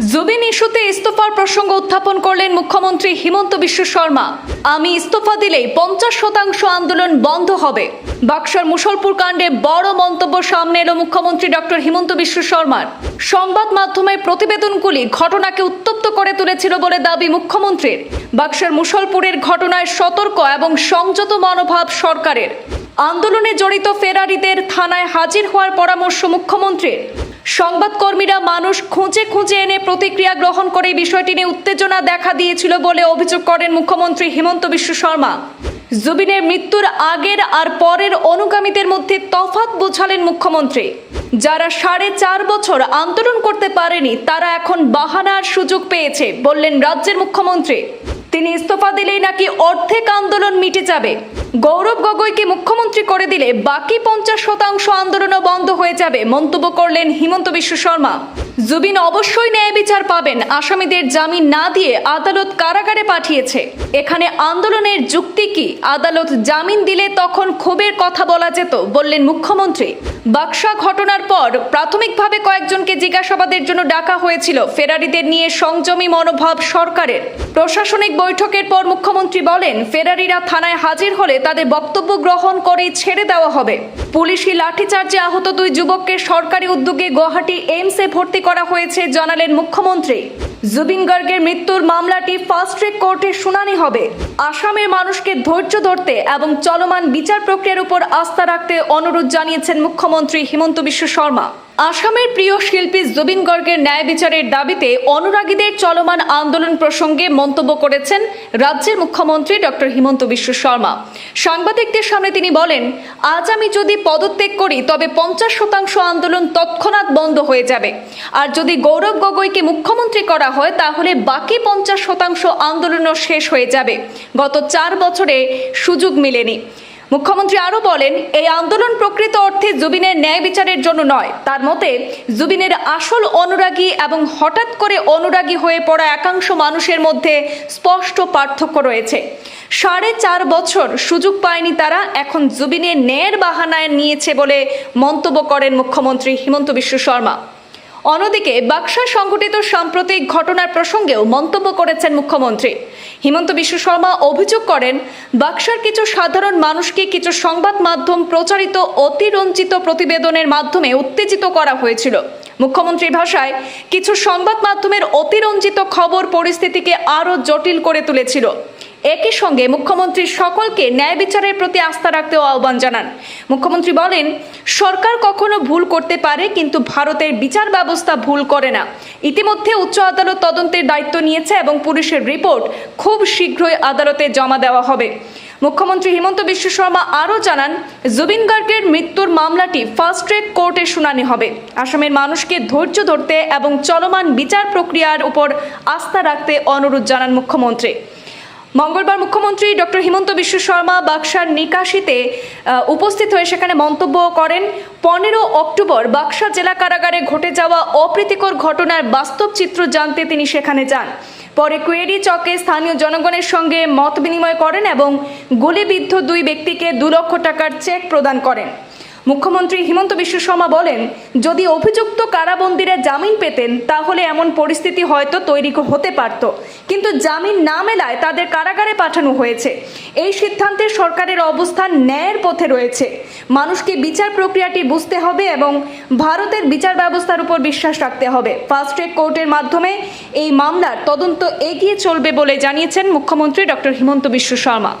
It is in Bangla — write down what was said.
জুবিন ইস্যুতে ইস্তফার প্রসঙ্গ উত্থাপন করলেন মুখ্যমন্ত্রী হিমন্ত বিশ্ব শর্মা। আমি ইস্তফা দিলেই পঞ্চাশ শতাংশ আন্দোলন বন্ধ হবে। বাক্সার মুসলপুর কাণ্ডে বড় মন্তব্য সামনে এলো মুখ্যমন্ত্রী ডক্টর হিমন্ত বিশ্ব শর্মার। সংবাদ মাধ্যমের প্রতিবেদনগুলি ঘটনাকে উত্তপ্ত করে তুলেছিল বলে দাবি মুখ্যমন্ত্রীর। বাক্সার মুসলপুরের ঘটনায় সতর্ক এবং সংযত মনোভাব সরকারের। আন্দোলনে জড়িত ফেরারিদের থানায় হাজির হওয়ার পরামর্শ মুখ্যমন্ত্রীর। সংবাদকর্মীরা মানুষ খুঁজে খুঁজে এনে প্রতিক্রিয়া গ্রহণ করে বিষয়টি নিয়ে উত্তেজনা দেখা দিয়েছিল বলে অভিযোগ করেন মুখ্যমন্ত্রী হিমন্ত বিশ্ব শর্মা। জুবিনের মৃত্যুর আগের আর পরের অনুগামীদের মধ্যে তফাত বোঝালেন মুখ্যমন্ত্রী। যারা সাড়ে চার বছর আন্দোলন করতে পারেনি, তারা এখন বাহানার সুযোগ পেয়েছে, বললেন রাজ্যের মুখ্যমন্ত্রী। তিনি ইস্তফা দিলেই নাকি অর্ধেক আন্দোলন মিটে যাবে। গৌরব গগৈকে মুখ্যমন্ত্রী করে দিলে বাকি পঞ্চাশ শতাংশ আন্দোলনও বন্ধ হয়ে যাবে মন্তব্য করলেন হিমন্ত বিশ্ব শর্মা। জুবিন অবশ্যই ন্যায় বিচার পাবেন, আসামিদের জামিন না দিয়ে আদালত কারাগারে পাঠিয়েছে। এখানে আন্দোলনের যুক্তি কি? আদালত জামিন দিলে তখন ক্ষোভের কথা বলা যেত, বললেন মুখ্যমন্ত্রী। বাক্সা ঘটনার পর প্রাথমিকভাবে কয়েকজনকে জিজ্ঞাসাবাদের জন্য ডাকা হয়েছিল, ফেরারিদের নিয়ে সংযমী মনোভাব সরকারের। প্রশাসনিক বৈঠকের পর মুখ্যমন্ত্রী বলেন, ফেরারিরা থানায় হাজির হলে তাদের বক্তব্য গ্রহণ করে ছেড়ে দেওয়া হবে। পুলিশি লাঠিচার্জে আহত দুই যুবককে সরকারি উদ্যোগে গুয়াহাটি এইমসে ভর্তি করা হয়েছে, জানালেন মুখ্যমন্ত্রী। জুবিন গার্গের মৃত্যুর মামলাটি ফাস্ট ট্র্যাক কোর্টে শুনানি হবে। আসামের মানুষকে ধৈর্য ধরতে এবং চলমান বিচার প্রক্রিয়ার উপর আস্থা রাখতে অনুরোধ জানিয়েছেন মুখ্যমন্ত্রী হিমন্ত বিশ্ব শর্মা। আসামের প্রিয় শিল্পী জুবিন গর্গের ন্যায় বিচারের দাবিতে অনুরাগীদের চলমান আন্দোলন প্রসঙ্গে মন্তব্য করেছেন রাজ্যের মুখ্যমন্ত্রী ডক্টর হিমন্ত বিশ্ব শর্মা। সাংবাদিকদের সামনে তিনি বলেন, আজ আমি যদি পদত্যাগ করি, তবে পঞ্চাশ শতাংশ আন্দোলন তৎক্ষণাৎ বন্ধ হয়ে যাবে। আর যদি গৌরব গগৈকে মুখ্যমন্ত্রী করা হয়, তাহলে বাকি পঞ্চাশ শতাংশ আন্দোলনও শেষ হয়ে যাবে। গত চার বছরে সুযোগ মেলেনি। মুখ্যমন্ত্রী আরও বলেন, এই আন্দোলন প্রকৃত অর্থে জুবিনের ন্যায় বিচারের জন্য নয়। তার মতে, জুবিনের আসল অনুরাগী এবং হঠাৎ করে অনুরাগী হয়ে পড়া একাংশ মানুষের মধ্যে স্পষ্ট পার্থক্য রয়েছে। সাড়ে চার বছর সুযোগ পায়নি তারা, এখন জুবিনের ন্যায়ের বাহানায় নিয়েছে বলে মন্তব্য করেন মুখ্যমন্ত্রী হিমন্ত বিশ্ব শর্মা। অন্যদিকে বাক্সা সংঘটিত সাম্প্রতিক ঘটনার প্রসঙ্গেও মন্তব্য করেছেন মুখ্যমন্ত্রী। হিমন্ত বিশ্ব শর্মা অভিযোগ করেন, বাক্সার কিছু সাধারণ মানুষকে কিছু সংবাদ মাধ্যম প্রচারিত অতিরঞ্জিত প্রতিবেদনের মাধ্যমে উত্তেজিত করা হয়েছিল। মুখ্যমন্ত্রীর ভাষায় কিছু সংবাদ মাধ্যমের অতিরঞ্জিত খবর পরিস্থিতিকে আরও জটিল করে তুলেছিল। একই সঙ্গে মুখ্যমন্ত্রী সকলকে ন্যায় বিচারের প্রতি আস্থা রাখতেও আহ্বান জানান। মুখ্যমন্ত্রী বলেন, সরকার কখনো ভুল করতে পারে, কিন্তু ভারতের বিচার ব্যবস্থা ভুল করে না। ইতিমধ্যে উচ্চ আদালত তদন্তের দায়িত্ব নিয়েছে এবং পুলিশের রিপোর্ট খুব শীঘ্রই আদালতে জমা দেওয়া হবে। মুখ্যমন্ত্রী হিমন্ত বিশ্ব শর্মা আরও জানান জুবিন গার্গের মৃত্যুর মামলাটি ফার্স্ট ট্র্যাক কোর্টে শুনানি হবে। আসামের মানুষকে ধৈর্য ধরতে এবং চলমান বিচার প্রক্রিয়ার উপর আস্থা রাখতে অনুরোধ জানান মুখ্যমন্ত্রী। মঙ্গলবার মুখ্যমন্ত্রী ডক্টর হিমন্ত বিশ্ব শর্মা বাক্সার নিকাশিতে উপস্থিত হয়ে সেখানে মন্তব্য করেন, পনেরো অক্টোবর বাক্সা জেলা কারাগারে ঘটে যাওয়া অপ্রীতিকর ঘটনার বাস্তব চিত্র জানতে তিনি সেখানে যান। পরে কুয়েরি চকে স্থানীয় জনগণের সঙ্গে মত বিনিময় করেন এবং গুলিবিদ্ধ দুই ব্যক্তিকে দু লক্ষ টাকার চেক প্রদান করেন। মুখ্যমন্ত্রী হিমন্ত বিশ্ব শর্মা বলেন, যদি অভিযুক্ত কারাবন্দীরা জামিন পেতেন, তাহলে এমন পরিস্থিতি হয়তো তৈরি হতে পারত। কিন্তু জামিন না মেলায় তাদের কারাগারে পাঠানো হয়েছে। এই সিদ্ধান্তে সরকারের অবস্থান ন্যায়ের পথে রয়েছে। মানুষকে বিচার প্রক্রিয়াটি বুঝতে হবে এবং ভারতের বিচার ব্যবস্থার উপর বিশ্বাস রাখতে হবে। ফাস্ট ট্র্যাক কোর্টের মাধ্যমে এই মামলার তদন্ত এগিয়ে চলবে বলে জানিয়েছেন মুখ্যমন্ত্রী ডক্টর হিমন্ত বিশ্ব শর্মা।